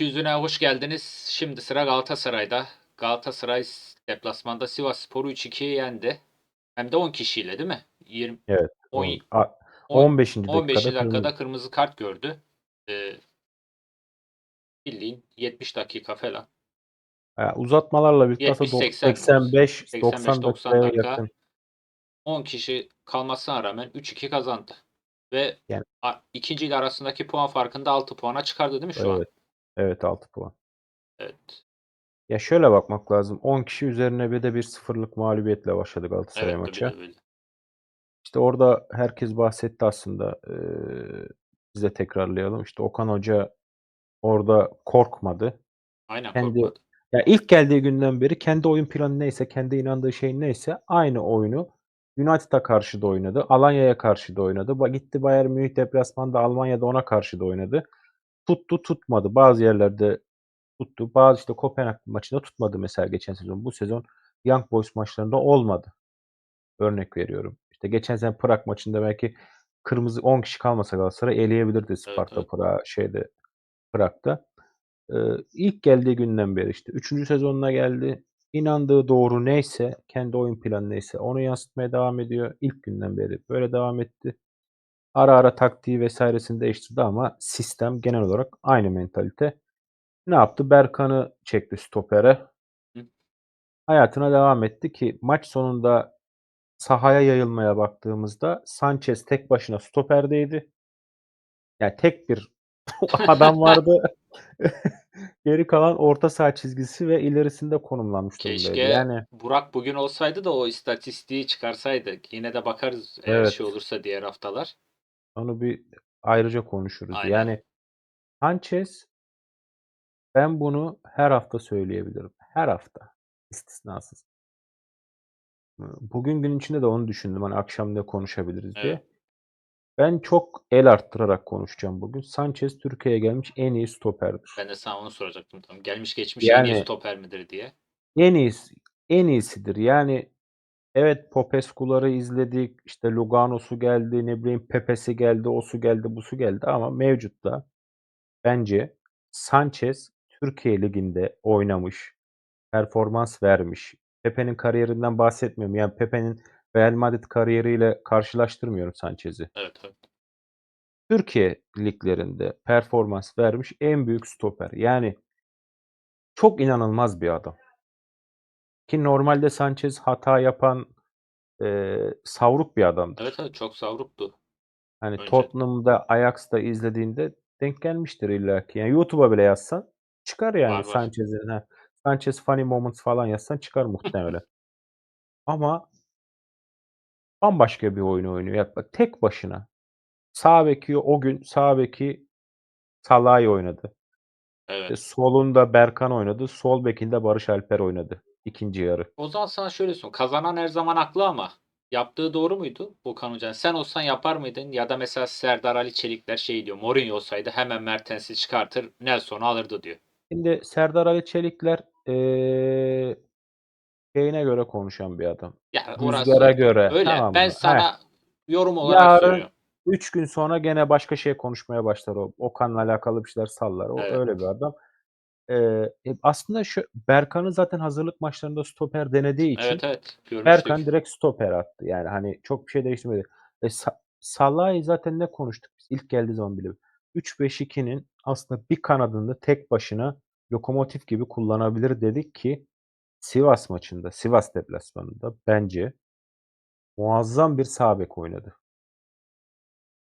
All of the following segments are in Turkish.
Lig yüzüne hoş geldiniz. Şimdi sıra Galatasaray'da. Galatasaray deplasmanda Sivasspor'u 3-2'ye yendi. Hem de 10 kişiyle değil mi? 20, Evet. On- on- a- on- 15. 15 dakikada dakikada kırmızı. kırmızı kart gördü. Ee, bildiğin 70 dakika falan. Ha, uzatmalarla birlikte aslında 70, 80, 85 90 90 dakikaya dakika. yakın. 10 kişi kalmasına rağmen 3-2 kazandı. Ve Yani- ikinci ile arasındaki puan farkını da 6 puana çıkardı değil mi şu an? Evet. Evet 6 puan. Evet. Ya şöyle bakmak lazım. 10 kişi üzerine bir de bir sıfırlık mağlubiyetle başladı Galatasaray Evet, maça. tabii, tabii. İşte orada herkes bahsetti aslında. Eee biz de tekrarlayalım. İşte Okan Hoca orada korkmadı. Aynen Kendi korkmadı. ya ilk geldiği günden beri kendi oyun planı neyse, kendi inandığı şey neyse aynı oyunu United'a karşı da oynadı. Alanya'ya karşı da oynadı. Gitti Bayern Münih deplasmanda Almanya'da ona karşı da oynadı. Tuttu, tutmadı. Bazı yerlerde tuttu. Bazı işte Kopenhag maçında tutmadı mesela geçen sezon. Bu sezon Young Boys maçlarında olmadı. Örnek veriyorum. İşte geçen sene Prag maçında belki kırmızı 10 kişi kalmasa Galatasaray eleyebilirdi Sparta evet. Prag şeyde Prag'da. Eee, ilk geldiği günden beri işte 3. sezonuna geldi. İnandığı doğru neyse, kendi oyun planı neyse onu yansıtmaya devam ediyor. İlk günden beri böyle devam etti. Ara ara taktiği vesairesini değiştirdi ama sistem genel olarak aynı mentalite. Ne yaptı? Berkan'ı çekti stopere. Hı. Hayatına devam etti ki maç sonunda sahaya yayılmaya baktığımızda Sanchez tek başına stoperdeydi. Yani tek bir adam vardı. Geri kalan orta saha çizgisi ve ilerisinde konumlanmış durumdaydı. Keşke Yani Burak bugün olsaydı da o istatistiği çıkarsaydı. Yine de bakarız eğer Evet. şey olursa diğer haftalar. Onu bir ayrıca konuşuruz. Aynen. Yani Sanchez ben bunu her hafta söyleyebilirim. Her hafta. istisnasız. Bugün gün içinde de onu düşündüm. Hani akşam ne konuşabiliriz diye. Evet. Ben çok el arttırarak konuşacağım bugün. Sanchez Türkiye'ye gelmiş en iyi stoperdir. Ben de sana onu soracaktım. Tamam. Gelmiş geçmiş en iyi Yani stoper midir diye. en iyisi en iyisidir. Yani evet Popescu'ları izledik. İşte Lugano'su geldi, ne bileyim Pepe'si geldi, osu geldi, busu geldi ama mevcutta bence Sanchez Türkiye Ligi'nde oynamış, performans vermiş. Pepe'nin kariyerinden bahsetmiyorum. Yani Pepe'nin Real Madrid kariyeriyle karşılaştırmıyorum Sanchez'i. Evet, evet. Türkiye liglerinde performans vermiş en büyük stoper. Yani çok inanılmaz bir adam. Ki normalde Sanchez hata yapan eee, savruk bir adamdır. Evet, evet çok savruktu. Hani Önce. Tottenham'da, Ajax'ta izlediğinde denk gelmiştir illaki. Yani YouTube'a bile yazsan çıkar yani. Sanchez'in. Sanchez funny moments falan yazsan çıkar muhtemelen. Ama bambaşka bir oyun oynuyor. Ya bak tek başına. Sağ beki o gün sağ beki Salah'ı oynadı. İşte Evet. solunda Berkan oynadı. Sol bekinde Barış Alper oynadı. İkinci yarı. O zaman sana şöyle sorayım. Kazanan her zaman haklı ama yaptığı doğru muydu Okan Hoca'nın? Sen olsan yapar mıydın? Ya da mesela Serdar Ali Çelikler şey diyor. Mourinho olsaydı hemen Mertens'i çıkartır Nelson'u alırdı diyor. Şimdi Serdar Ali Çelikler eee şeyine göre konuşan bir adam. Ya Rüzgara göre. öyle. Tamam Ben mı? sana Heh. yorum olarak Yarın soruyorum. 3 gün sonra gene başka şey konuşmaya başlar o. Okan'la alakalı bir şeyler sallar. O Evet. öyle bir adam. E, aslında şu Berkan'ı zaten hazırlık maçlarında stoper denediği için Evet, evet. Görmüştük. Berkan direkt stoper attı. Yani hani çok bir şey değiştirmedi. E, Sa- Salah'ı zaten ne konuştuk biz ilk geldiği zaman bile. 3-5-2'nin aslında bir kanadını tek başına lokomotif gibi kullanabilir dedik ki Sivas maçında, Sivas deplasmanında bence muazzam bir sağ bek oynadı.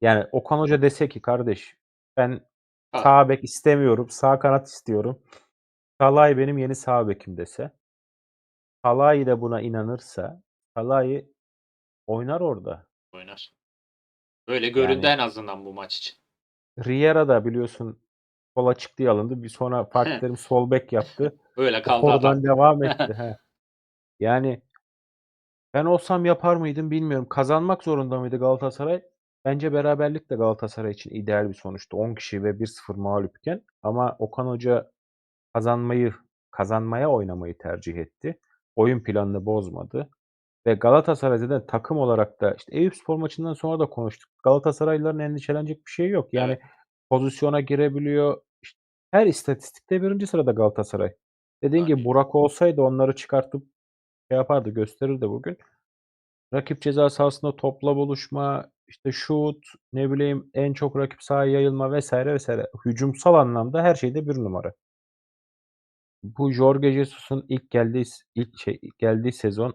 Yani Okan Hoca dese ki kardeş ben. Sağ bek istemiyorum, sağ kanat istiyorum. Salah'ı benim yeni sağ bekim dese. Salah'ı da buna inanırsa Salah'ı oynar orada. Oynar. Böyle göründü Yani en azından bu maç için. Riera da biliyorsun sol açık diye alındı. Bir sonra Fatih Terim sol bek yaptı. Öyle kaldı adam. Oradan devam etti. He. Yani ben olsam yapar mıydım bilmiyorum. Kazanmak zorunda mıydı Galatasaray? Bence beraberlik de Galatasaray için ideal bir sonuçtu. 10 kişi ve 1-0 mağlupken. Ama Okan Hoca kazanmayı, kazanmaya oynamayı tercih etti. Oyun planını bozmadı. Ve Galatasaray zaten takım olarak da işte Eyüpspor maçından sonra da konuştuk. Galatasaraylıların endişelenecek bir şey yok. Yani Evet. pozisyona girebiliyor. İşte Her istatistikte 1. sırada Galatasaray. Dediğin gibi Burak olsaydı onları çıkartıp şey yapardı, gösterirdi bugün. Rakip ceza sahasında topla buluşma, işte şut, ne bileyim en çok rakip sahaya yayılma vesaire vesaire. Hücumsal anlamda her şeyde bir numara. Bu Jorge Jesus'un ilk geldiği ilk şey ilk geldiği sezon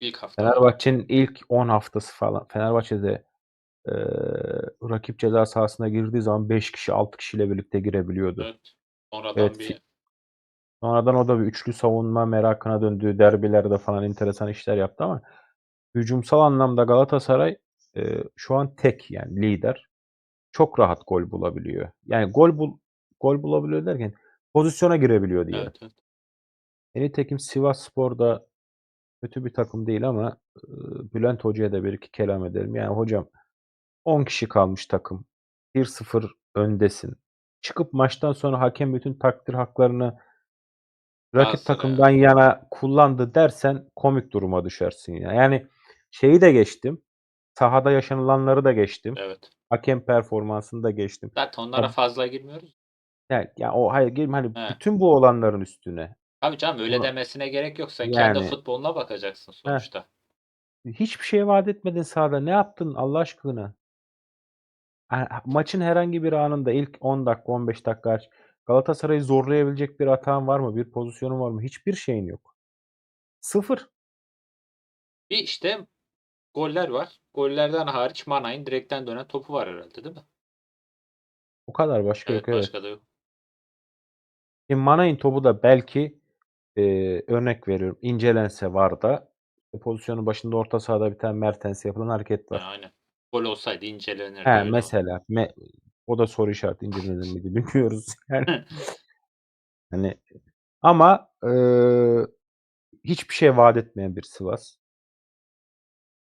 ilk haftalar. Fenerbahçe'nin ilk 10 haftası falan Fenerbahçe'de, eee, rakip ceza sahasına girdiği zaman 5 kişi, 6 kişiyle birlikte girebiliyordu. Evet. Sonradan Evet, bir sonradan o da bir üçlü savunma merakına döndü. Derbilerde falan enteresan işler yaptı ama hücumsal anlamda Galatasaray, eee, şu an tek yani lider. Çok rahat gol bulabiliyor. Yani gol bul gol bulabiliyor derken pozisyona girebiliyor diyelim. Evet, evet. E, nitekim Sivasspor da kötü bir takım değil ama, ııı, Bülent Hoca'ya da bir iki kelam edelim. Yani hocam 10 kişi kalmış takım. 1-0 öndesin. Çıkıp maçtan sonra hakem bütün takdir haklarını rakip Galatasaray'a. takımdan yana kullandı dersen komik duruma düşersin ya. Yani şeyi de geçtim, sahada yaşanılanları da geçtim. Evet. Hakem performansını da geçtim. Zaten onlara Ya fazla girmiyoruz. Yani, ya o hayır girme hani He. bütün bu olanların üstüne. Tabii canım öyle Buna demesine gerek yok. Sen kendi Yani futboluna bakacaksın Heh. sonuçta. Hiçbir şey vaat etmedin sahada. Ne yaptın Allah aşkına? Ha ha maçın herhangi bir anında ilk 10 dakika, 15 dakika hariç Galatasaray'ı zorlayabilecek bir atağın var mı? Bir pozisyonun var mı? Hiçbir şeyin yok. 0. Bir işte goller var. Gollerden hariç Manay'ın direkten dönen topu var herhâlde değil mi? O kadar başka yok Evet, evet. başka da yok. Şimdi Manay'ın topu da belki, eee, örnek veriyorum incelense VAR'da o pozisyonun başında orta sahada bir tane Mertens'e yapılan hareket Ha, var. aynen. Gol olsaydı incelenirdi He, öyle o. mesela me o da soru işareti incelenir miydi bilmiyoruz yani. Hani ama, eee, hiçbir şey vaat etmeyen bir Sivas.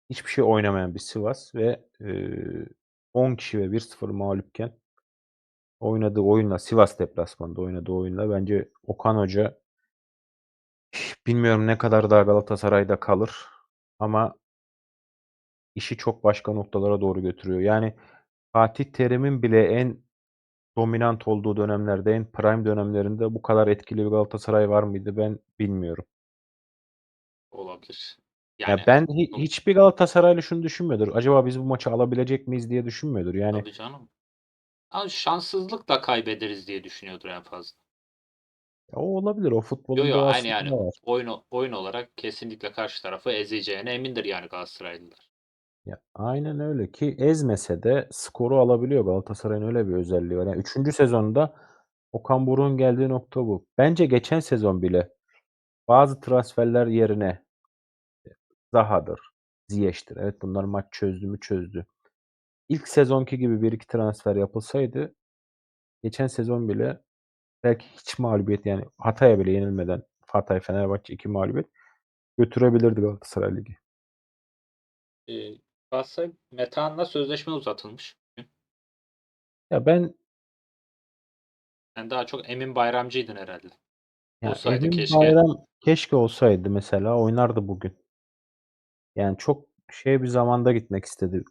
Hiçbir şey oynamayan bir Sivas ve, eee, 10 kişi ve 1-0 mağlupken oynadığı oyunla, Sivas deplasmanında oynadığı oyunla bence Okan Hoca bilmiyorum ne kadar daha Galatasaray'da kalır ama işi çok başka noktalara doğru götürüyor. Yani Fatih Terim'in bile en dominant olduğu dönemlerde, en prime dönemlerinde bu kadar etkili bir Galatasaray var mıydı ben bilmiyorum. Olabilir. Ya Yani ben hi çok hiçbir Galatasaraylı şunu düşünmüyordur. Acaba biz bu maçı alabilecek miyiz diye düşünmüyordur. Yani Tabii canım. Ama şanssızlıkla kaybederiz diye düşünüyordur en fazla. O olabilir. O Yo, futbolun yo, aynı yani var. oyun oyun olarak kesinlikle karşı tarafı ezeceğine emindir yani Galatasaraylılar. Ya, aynen öyle ki ezmese de skoru alabiliyor. Galatasaray'ın öyle bir özelliği var. Yani 3. sezonda Okan Buruk'un geldiği nokta bu. Bence geçen sezon bile bazı transferler yerine Zaha'dır, Ziyech'tir. Evet bunlar maç çözdü mü çözdü. İlk sezonki gibi 1-2 transfer yapılsaydı geçen sezon bile belki hiç mağlubiyet yani Hatay'a bile yenilmeden Hatay, Fenerbahçe 2 mağlubiyet götürebilirdi Galatasaray Ligi. Eee, Galatasaray Metehan'la sözleşme uzatılmış. Ya ben Sen daha çok Emin Bayramcı'ydın herhâlde. Ya, Olsaydı Emin keşke. Bayram keşke olsaydı mesela oynardı bugün. Yani çok şey bir zamanda gitmek istedi.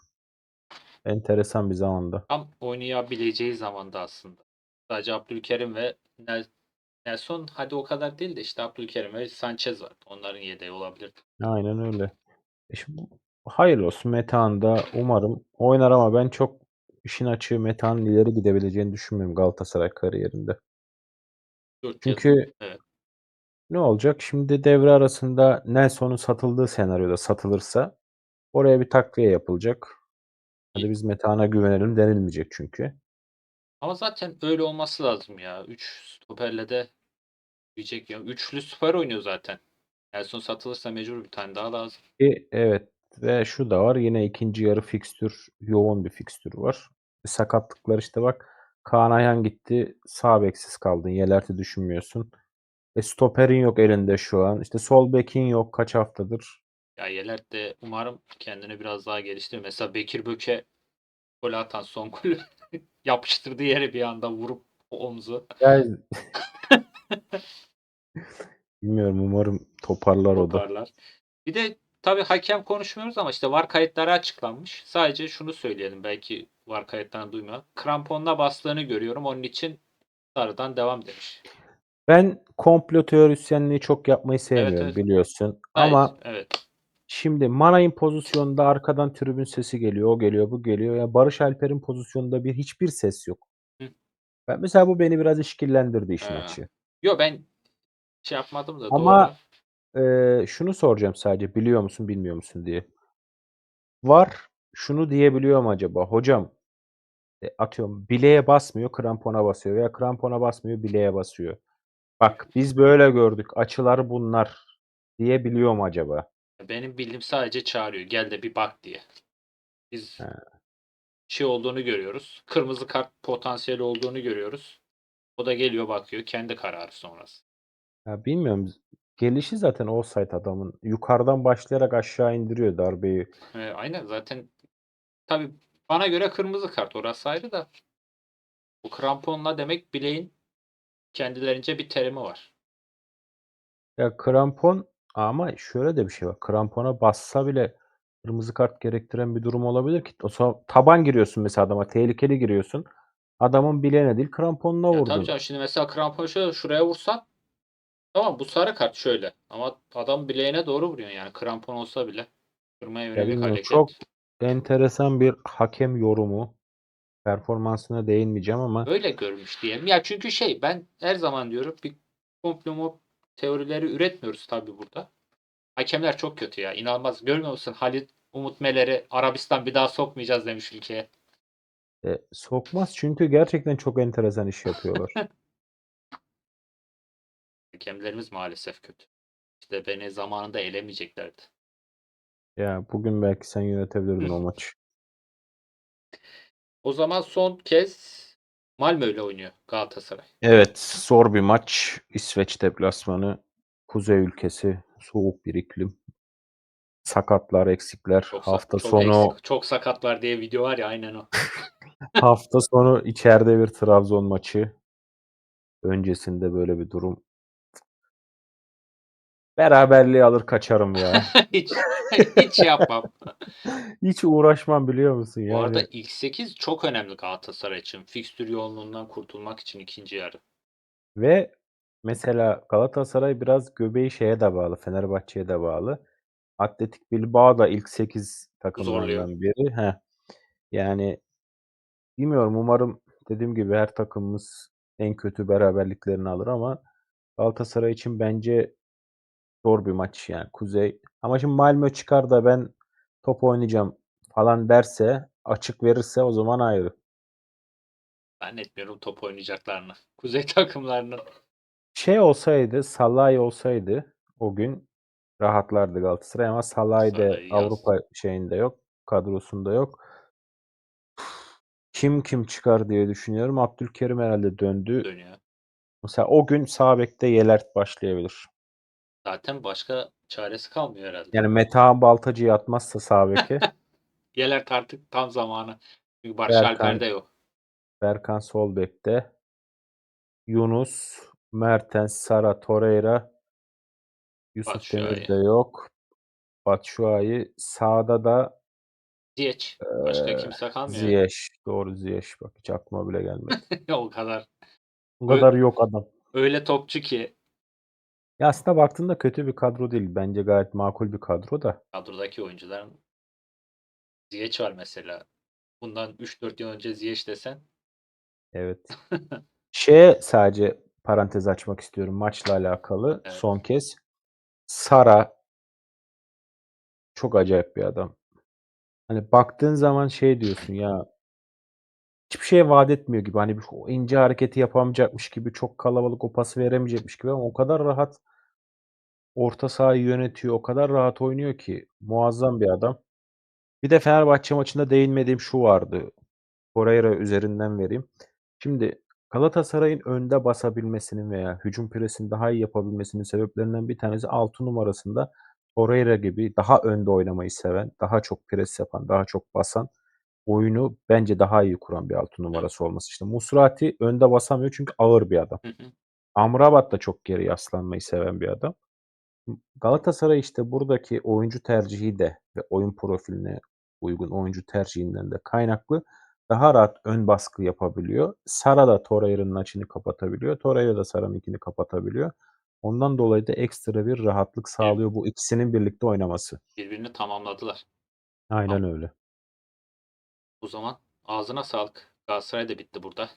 Enteresan bir zamanda. Tam oynayabileceği zamanda aslında. Sadece Abdülkerim ve Nel Nelson hadi o kadar değil de işte Abdülkerim ve Sanchez vardı. Onların yedeği olabilirdi. Aynen öyle. E, şimdi hayırlı olsun. Metehan da umarım oynar ama ben çok işin açığı Metehan'ın ileri gidebileceğini düşünmüyorum Galatasaray kariyerinde. 4 yıl. Çünkü Evet. Ne olacak? Şimdi devre arasında Nelson'un satıldığı senaryoda satılırsa oraya bir takviye yapılacak. Hadi biz Metehan'a güvenelim denilmeyecek çünkü. Ama zaten öyle olması lazım ya. 3 stoperle de diyecek ya. Üçlü stoper oynuyor zaten. Nelson satılırsa mecbur bir tane daha lazım. E, evet ve şu da var yine 2. yarı fikstür, yoğun bir fikstür var. E, sakatlıklar işte bak Kaan Ayhan gitti, sağ beksiz kaldın. Yelert'i düşünmüyorsun. E, stoperin yok elinde şu an. İşte sol bekin yok kaç haftadır. Ya Yelert de umarım kendini biraz daha geliştirir. Mesela Bekir Böke gol atan son golü yapıştırdığı yere bir anda vurup omzu. Yani Bilmiyorum umarım toparlar o da. Toparlar. Bir de tabii hakem konuşmuyoruz ama işte VAR kayıtları açıklanmış. Sadece şunu söyleyelim belki VAR kayıtlarını duymayan. Kramponla bastığını görüyorum. Onun için Sarı'dan devam demiş. Ben komplo teorisyenliği çok yapmayı sevmiyorum evet. biliyorsun. Hayır, Ama evet. şimdi Manay'ın pozisyonunda arkadan tribün sesi geliyor, o geliyor, bu geliyor. Ya Barış Alper'in pozisyonunda bir hiçbir ses yok. Hı. Ben mesela bu beni biraz işkillendirdi işin açığı. Yo ben şey yapmadım da Ama doğru. eee, şunu soracağım sadece biliyor musun bilmiyor musun diye. Var şunu diyebiliyor mu acaba? Hocam e, atıyorum bileğe basmıyor, krampona basıyor veya krampona basmıyor, bileğe basıyor. Bak biz böyle gördük. Açılar bunlar diyebiliyor mu acaba? Benim bildiğim sadece çağırıyor. Gel de bir bak diye. Biz He. şey olduğunu görüyoruz. Kırmızı kart potansiyeli olduğunu görüyoruz. O da geliyor bakıyor. Kendi kararı sonrası. Ya bilmiyorum. Gelişi zaten offside adamın. Yukarıdan başlayarak aşağı indiriyor darbeyi. E, aynen zaten tabii bana göre kırmızı kart orası ayrı da bu kramponla demek bileğin kendilerince bir terimi var. Ya krampon ama şöyle de bir şey var. Krampona bassa bile kırmızı kart gerektiren bir durum olabilir ki. O zaman taban giriyorsun mesela adama. Tehlikeli giriyorsun. Adamın bileğine değil kramponuna Ya tabii vurdun. canım şimdi mesela krampon şöyle şuraya vursan tamam bu sarı kart şöyle ama adam bileğine doğru vuruyor yani krampon olsa bile kırmaya Ya yönelik bilmiyorum. hareket. Çok enteresan bir hakem yorumu. Performansına değinmeyeceğim ama Öyle görmüş diyelim. Ya çünkü şey ben her zaman diyorum bir komplo teorileri üretmiyoruz tabii burada. Hakemler çok kötü ya. İnanılmaz. Görmüyor musun? Halit Umut Meler'i Arabistan bir daha sokmayacağız demiş ülkeye. e, sokmaz çünkü gerçekten çok enteresan iş yapıyorlar. Hakemlerimiz maalesef kötü. İşte beni zamanında elemeyeceklerdi. Ya bugün belki sen yönetebilirdin o maçı. O zaman son kez Malmö ile oynuyor Galatasaray. Evet, zor bir maç. İsveç deplasmanı, kuzey ülkesi, soğuk bir iklim. Sakatlar, eksikler. Çok, hafta çok sonu eksik, çok sakat var diye video var ya aynen o. hafta sonu içeride bir Trabzon maçı. Öncesinde böyle bir durum. Beraberliği alır kaçarım ya. hiç hiç yapmam. Hiç uğraşmam biliyor musun? Bu arada Yani ilk 8 çok önemli Galatasaray için. Fikstür yoğunluğundan kurtulmak için ikinci yarı. ve mesela Galatasaray biraz göbeği şeye de bağlı, Fenerbahçe'ye de bağlı. Atletik Bilbao da ilk 8 takımlardan biri. Heh. Yani bilmiyorum umarım dediğim gibi her takımımız en kötü beraberliklerini alır ama Galatasaray için bence zor bir maç yani Kuzey. Ama şimdi Malmö çıkar da ben top oynayacağım falan derse, açık verirse o zaman ayrı. Ben etmiyorum top oynayacaklarını. Kuzey takımlarının. Şey olsaydı, Salah'ı olsaydı o gün rahatlardı Galatasaray ama Salah'ı da. Avrupa şeyinde yok, kadrosunda yok. Kim kim çıkar diye düşünüyorum. Abdülkerim herhalde döndü. dönüyor. Mesela o gün sağ bekte Yelert başlayabilir. Zaten başka çaresi kalmıyor herhalde. Yani Metehan Baltacı'yı atmazsa sağ beke Gelert artık tam zamanı. Çünkü Barış Berkan. Alper'de yok. Berkan sol bekte. Yunus, Mertens, Sara, Torreira, Yusuf Batshuayi. Demir de yok. Batshuayi. Sağda da Ziyech. Başka eee, kimse kalmıyor. Ziyech. Doğru Ziyech. Bak hiç aklıma bile gelmedi. o kadar. O kadar yok adam. Öyle topçu ki Ya aslında baktığında kötü bir kadro değil. Bence gayet makul bir kadro da. kadrodaki oyuncuların Ziyech var mesela. Bundan 3-4 yıl önce Ziyech desen Evet. Şeye sadece parantez açmak istiyorum maçla alakalı Evet. son kez. Sara çok acayip bir adam. Hani baktığın zaman şey diyorsun ya hiçbir şey vaat etmiyor gibi. Hani o ince hareketi yapamayacakmış gibi, çok kalabalık o pası veremeyecekmiş gibi ama o kadar rahat orta sahayı yönetiyor. O kadar rahat oynuyor ki muazzam bir adam. Bir de Fenerbahçe maçında değinmediğim şu vardı. Torreira üzerinden vereyim. Şimdi Galatasaray'ın önde basabilmesinin veya hücum presini daha iyi yapabilmesinin sebeplerinden bir tanesi 6 numarasında Torreira gibi daha önde oynamayı seven, daha çok pres yapan, daha çok basan, oyunu bence daha iyi kuran bir 6 numarası olması. İşte Musrati önde basamıyor çünkü ağır bir adam. Amrabat da çok geri yaslanmayı seven bir adam. Galatasaray işte buradaki oyuncu tercihi de ve oyun profiline uygun oyuncu tercihinden de kaynaklı daha rahat ön baskı yapabiliyor. Sara da Torreira'nın açını kapatabiliyor. Torreira da Sara'nınkini kapatabiliyor. Ondan dolayı da ekstra bir rahatlık sağlıyor bu ikisinin birlikte oynaması. Birbirini tamamladılar. Aynen öyle. O zaman ağzına sağlık. Galatasaray da bitti burada.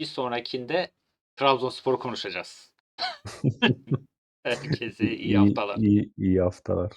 Bir sonrakinde Trabzonspor konuşacağız. Herkese iyi haftalar. İyi, iyi haftalar.